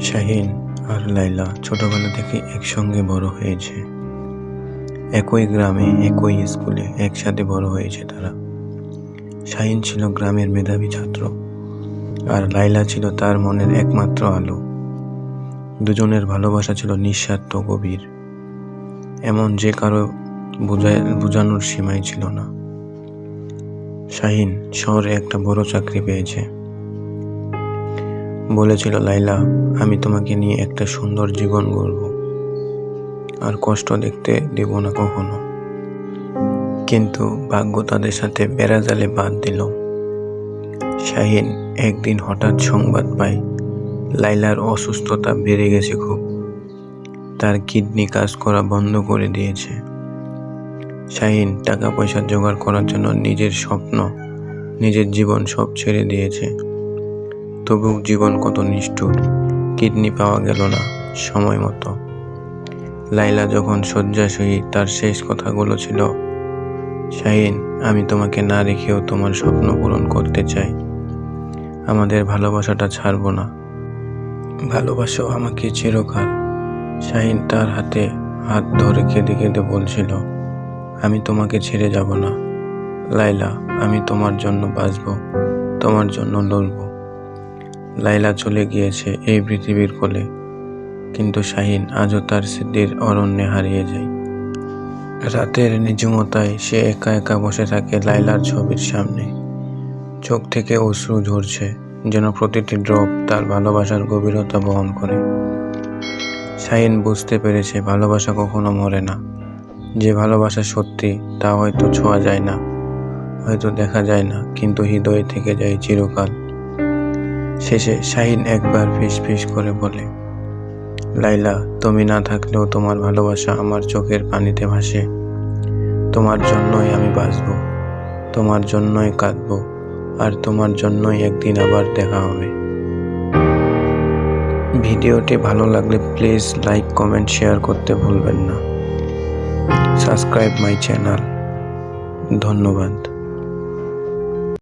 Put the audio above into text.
শাহিন আর লাইলা ছোটবেলা থেকে একসঙ্গে বড় হয়েছে। একই গ্রামে, একই স্কুলে একসাথে বড় হয়েছে তারা। শাহিন ছিল গ্রামের মেধাবী ছাত্র আর লাইলা ছিল তার মনের একমাত্র আলো। দুজনের ভালোবাসা ছিল নিঃস্বার্থ গভীর। এমন যে কারও বোঝায়, বোঝানোর সীমাই ছিল না। শাহিন শহরে একটা বড় চাকরি পেয়েছে। বলেছিল, লাইলা, আমি তোমাকে নিয়ে একটা সুন্দর জীবন গড়ব। আর কষ্ট দেখতে দেব না কখনো। কিন্তু ভাগ্য তাদের সাথে বেড়াজালে বাদ দিল। শাহিন একদিন হঠাৎ সংবাদ পায়, লাইলার অসুস্থতা বেড়ে গেছে খুব। তার কিডনি কাজ করা বন্ধ করে দিয়েছে। শাহিন টাকা পয়সা জোগাড় করার জন্য নিজের স্বপ্ন, নিজের জীবন সব ছেড়ে দিয়েছে। তবু জীবন কত নিষ্ঠুর। কিডনি পাওয়া গেল না সময় মতো। লাইলা যখন শয্যাশয়ী, তার শেষ কথাগুলো ছিল, শাহিন, আমি তোমাকে না রেখেও তোমার স্বপ্ন পূরণ করতে চাই। আমাদের ভালোবাসাটা ছাড়বো না। ভালোবাসো আমাকে চিরকাল। শাহিন তার হাতে হাত ধরে কেঁদে কেঁদে বলছিল, আমি তোমাকে ছেড়ে যাব না। লাইলা আমি তোমার জন্য বাঁচব, তোমার জন্য লড়ব। লাইলা চলে গিয়েছে এই পৃথিবীর কোলে। কিন্তু শাহিন আজও তার স্মৃতির অরণ্যে হারিয়ে যায়। রাতের নিঝুমতায় সে একা একা বসে থাকে লাইলার ছবির সামনে। চোখ থেকে অশ্রু ঝরছে, যেন প্রতিটি ড্রপ তার ভালোবাসার গভীরতা বহন করে। শাহিন বুঝতে পেরেছে ভালোবাসা কখনো মরে না। যে ভালোবাসা সত্যি, তা হয়তো ছোঁয়া যায় না, হয়তো দেখা যায় না, কিন্তু হৃদয়ে থেকে যায় চিরকাল। শেষে শাহিন একবার ফিস ফিস করে বলে, লাইলা, তুমি না থাকলেও তোমার ভালোবাসা আমার চোখের পানিতে ভাসে। তোমার জন্যই আমি বাঁচব, তোমার জন্যই কাঁদব, আর তোমার জন্যই একদিন আবার দেখা হবে। ভিডিওটি ভালো লাগলে প্লিজ লাইক, কমেন্ট, শেয়ার করতে ভুলবেন না। Subscribe my channel. ধন্যবাদ।